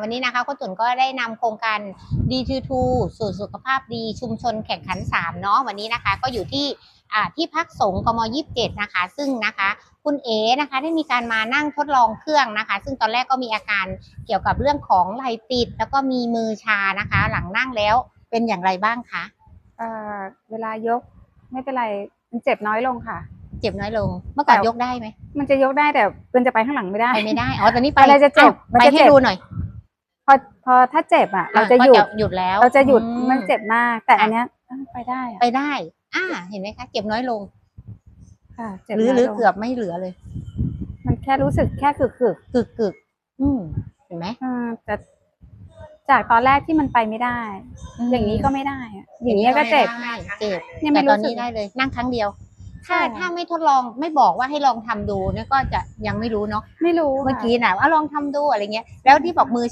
วันนี้นะคะคุณตุ่นก็ได้นำโครงการ D22 สู่สุขภาพดีชุมชนแข่งขัน 3 เนาะวันนี้นะคะก็อยู่ที่อ่าที่พักสงฆ์กม 27 นะคะ ซึ่งนะคะคุณเอ๋นะคะได้มีการมานั่งทดลองเครื่องนะคะ ซึ่งตอนแรกก็มีอาการเกี่ยวกับเรื่องของไหล่ติด แล้วก็มีมือชานะคะ หลังนั่งแล้วเป็นอย่างไรบ้างคะเอ่อเวลายกไม่เป็นไรมันเจ็บน้อยลงค่ะ เจ็บน้อยลง เมื่อก่อนแต่ยกได้ไหมมันจะยกได้แต่มันจะไปข้างหลังไม่ได้ไปไม่ได้อ๋อตอนนี้ไปอะไรจะเจ็บอ้าวมันไปจะให้เจ็บดูหน่อย พอพอถ้าเจ็บอะ เราอ่จะก็หยุดหยุดแล้ว เราจะหยุดอืมันเจ็บมาก แต่อันเนี้ยเอ้ยไปได้อะไปได้ อ่า เห็นไหมคะเจ็บน้อยลงค่ะเจ็บหรือน้ยหรือลงเกือบไม่เหลือเลย มันแค่รู้สึกแค่กึกกึกกึกกึกอืมเห็นไหมๆอ่าแต่จากตอนแรกที่มันไปไม่ได้ อย่างนี้ก็ไม่ได้อะอย่างนี้ก็เจ็บได้เจ็บเนี่ยแต่ไม่ตอนรู้สึนี้กได้เลยนั่งครั้งเดียว ถ้าใช่ค่ะถ้าไม่ทดลองไม่บอกว่าให้ลองทำดูเนี่ยก็จะยังไม่รู้เนาะ ไม่รู้ เมื่อค่ะกี้น่ะว่าลองทำดูอะไรเงี้ย แล้วที่บอกมือ